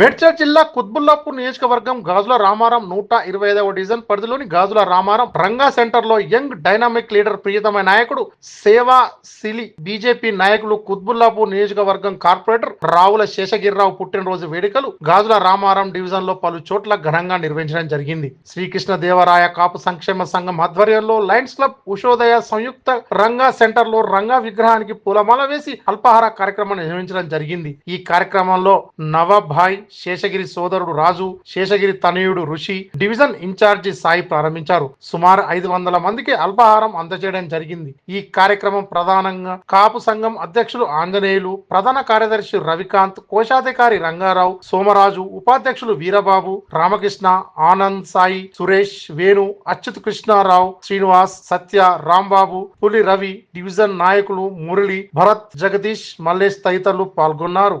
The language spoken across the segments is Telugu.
మేడ్చల్ జిల్లా కుత్బుల్లాపూర్ నియోజకవర్గం గాజుల రామారం నూట ఇరవై ఐదవ డివిజన్ పరిధిలోని గాజుల రామారం రంగా సెంటర్లో యంగ్ డైనామిక్ లీడర్ ప్రియతమైన నాయకుడు సేవా సిలి బీజేపీ నాయకులు కుత్బుల్లాపూర్ నియోజకవర్గం కార్పొరేటర్ రావుల శేషగిరిరావు పుట్టినరోజు వేడుకలు గాజుల రామారం డివిజన్లో పలు చోట్ల ఘనంగా నిర్వహించడం జరిగింది. శ్రీకృష్ణ దేవరాయ కాపు సంక్షేమ సంఘం ఆధ్వర్యంలో లయన్స్ క్లబ్ ఉషోదయ సంయుక్త రంగా సెంటర్లో రంగా విగ్రహానికి పూలమాల వేసి అల్పాహార కార్యక్రమం నిర్వహించడం జరిగింది. ఈ కార్యక్రమంలో నవాభాయ్ శేషగిరి సోదరుడు రాజు శేషగిరి తనయుడు ఋషి డివిజన్ ఇన్ఛార్జి సాయి ప్రారంభించారు. సుమారు ఐదు వందల మందికి అల్పాహారం అందజేయడం జరిగింది. ఈ కార్యక్రమం ప్రధానంగా కాపు సంఘం అధ్యక్షులు ఆంజనేయులు ప్రధాన కార్యదర్శి రవికాంత్ కోశాధికారి రంగారావు సోమరాజు ఉపాధ్యక్షులు వీరబాబు రామకృష్ణ ఆనంద్ సాయి సురేష్ వేణు అచ్యుత్ కృష్ణారావు శ్రీనివాస్ సత్య రాంబాబు పులి రవి డివిజన్ నాయకులు మురళి భరత్ జగదీష్ మల్లేష్ తదితరులు పాల్గొన్నారు.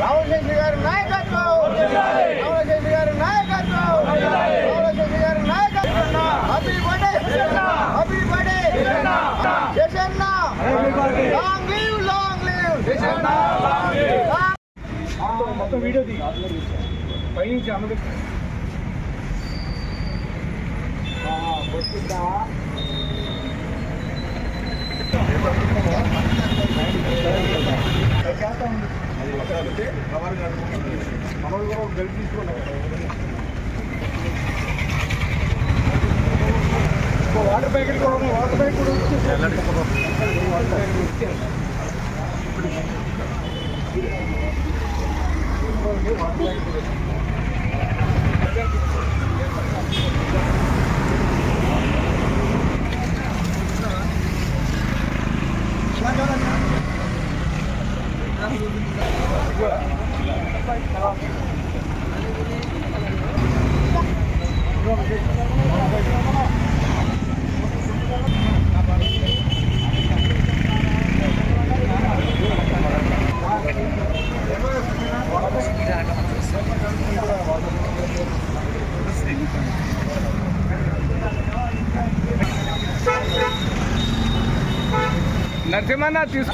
శేషన్న జై రామశేషి గారి నాయకత్వం! రామశేషి గారి నాయకత్వం! రామశేషి గారి నాయకత్వం! Happy birthday Seshanna long live long live! మొత్తం వీడియో తీ పైనుంచి అమ్మకి వాటర్ ప్యాకెట్ కూడా ఉన్నాయి వాటర్ ప్యాకెట్ కూడా వాటర్ ప్యాకెట్ ఇచ్చారు నరసింహన్న తీసు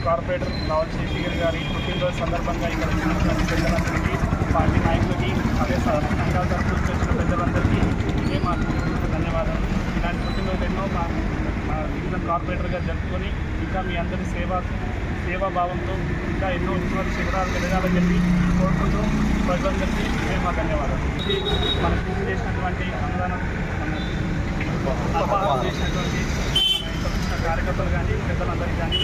ట్వంటీ కార్పొరేటర్ రావల్ శేషగిరి గారి పుట్టినరోజు సందర్భంగా ఇక్కడ ఉన్నటువంటి పెద్దలందరికీ పార్టీ నాయకులకి అదే స- సంఘాల తరఫున వచ్చిన పెద్దలందరికీ ఇదే మా ధన్యవాదాలు. ఇలాంటి పుట్టినరోజు ఎన్నో మా మా డివిజన్ కార్పొరేటర్గా జరుపుకొని ఇంకా మీ అందరి సేవ సేవా భావంతో ఇంకా ఎన్నో ఉన్నత శిబిరాలు ఎదగాలని చెప్పి కోరుకుంటూ ప్రజలందరికీ ఇదే మా ధన్యవాదాలు. ఇది మన పూర్తి చేసినటువంటి అన్నదానం చేసినటువంటి కార్యకర్తలు కానీ పెద్దలందరికీ కానీ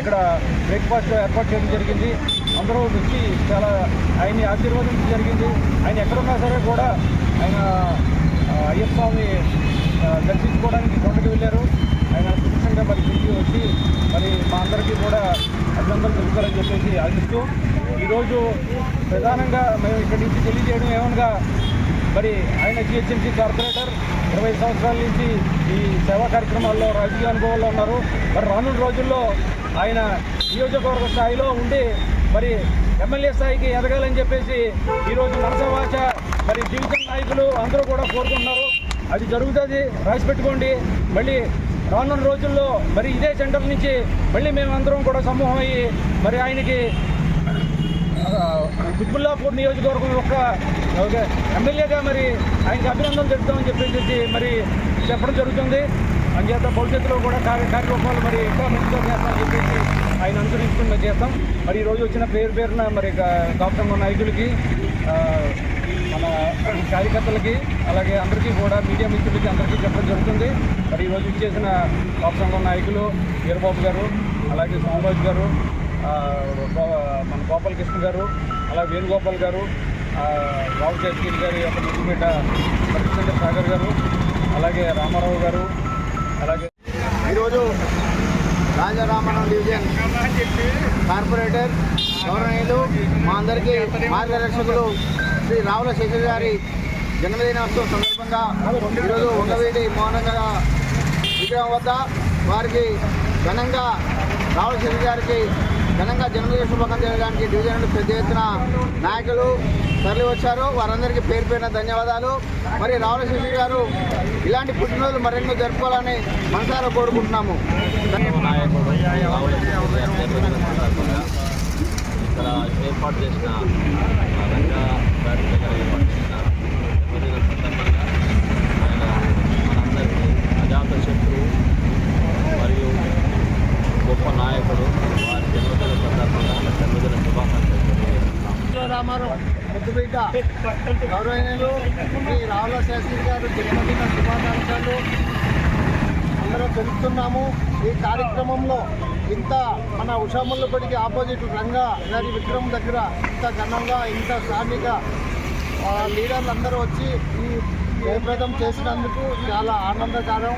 ఇక్కడ బ్రేక్ఫాస్ట్ ఏర్పాటు చేయడం జరిగింది. అందరూ వచ్చి చాలా ఆయన్ని ఆశీర్వదించడం జరిగింది. ఆయన ఎక్కడున్నా సరే కూడా ఆయన అయ్యప్ప స్వామి దర్శించుకోవడానికి కొండకి వెళ్ళారు. ఆయన సుఖంగా మరి తిరిగి వచ్చి మరి మా అందరికీ కూడా అభినందనలు తెలుపుతారని చెప్పేసి ఆశిస్తూ ఈరోజు ప్రధానంగా మేము ఇక్కడి నుంచి తెలియజేయడం ఏమనగా మరి ఆయన జిహెచ్ఎంసీ కార్పొరేటర్ ఇరవై సంవత్సరాల నుంచి ఈ సేవా కార్యక్రమాల్లో రాజకీయ అనుభవంలో ఉన్నారు. మరి రానున్న రోజుల్లో ఆయన నియోజకవర్గ స్థాయిలో ఉండి మరి ఎమ్మెల్యే స్థాయికి ఎదగాలని చెప్పేసి ఈరోజు మనసవాచ మరి డివిజన్ నాయకులు అందరూ కూడా కోరుకుంటున్నారు. అది జరుగుతుంది రాసి పెట్టుకోండి. మళ్ళీ రానున్న రోజుల్లో మరి ఇదే సెంటర్ నుంచి మళ్ళీ మేమందరం కూడా సమూహం అయ్యి మరి ఆయనకి కుత్బుల్లాపూర్ నియోజకవర్గం యొక్క ఎమ్మెల్యేగా మరి ఆయనకి అభినందనలు చెప్తామని చెప్పేసి మరి చెప్పడం జరుగుతుంది. అంచేత భవిష్యత్తులో కూడా కార్య కార్యక్రమాలు మరి ఇంకా మంచిగా చేస్తామని చెప్పేసి ఆయన అనుసరిస్తున్న చేస్తాం. మరి ఈరోజు వచ్చిన పేరు పేరున మరి గౌతమ నాయకులకి మన కార్యకర్తలకి అలాగే అందరికీ కూడా మీడియా మిత్రులకి అందరికీ చెప్పడం జరుగుతుంది. మరి ఈరోజు ఇచ్చేసిన కాపు నాయకులు వీరబాబు గారు అలాగే సోమరాజు గారు మన గోపాలకృష్ణ గారు అలాగే వేణుగోపాల్ గారు రావు జస్కీర్ గారి యొక్క ముద్దుబిడ్డ మరిచంద్ర సాగర్ గారు అలాగే రామారావు గారు అలాగే ఈరోజు రాజారామణం డివిజన్ కార్పొరేటర్ గౌరవనీయులు మా అందరికీ మార్గదర్శకులు శ్రీ రావుల శేఖర్ గారి జన్మదినోత్సవం సందర్భంగా ఈరోజు ఉండవేటి మౌనంగా విగ్రహం వద్ద వారికి ఘనంగా రావుల శేఖర్ గారికి ఘనంగా జన్మదిన శుభాకాంక్షలు చేయడానికి డివిజన్ పెద్ద ఎత్తున నాయకులు తరలి వచ్చారు. వారందరికీ పేరు పేరిన ధన్యవాదాలు. మరి రావుల గారు ఇలాంటి పుట్టినరోజులు మరెన్నో జరుపుకోవాలని మనసారా కోరుకుంటున్నాము. నాయకుడు ఇక్కడ ఏర్పాటు చేసిన రామారావు. ముద్దుబిడ్డ గౌరవనీయులు శ్రీ రావుల శాస్త్రి గారు జన్మదిన శుభాకాంక్షలు. అందరం తెలుపుతున్నాము. ఈ కార్యక్రమంలో ఇంత మన ఉషాముల్లపడికి ఆపోజిట్ రంగా గారి విక్రమ్ దగ్గర ఇంత ఘనంగా ఇంత స్థానిక లీడర్లు అందరూ వచ్చి ఈ జయప్రదం చేసినందుకు చాలా ఆనందకరం.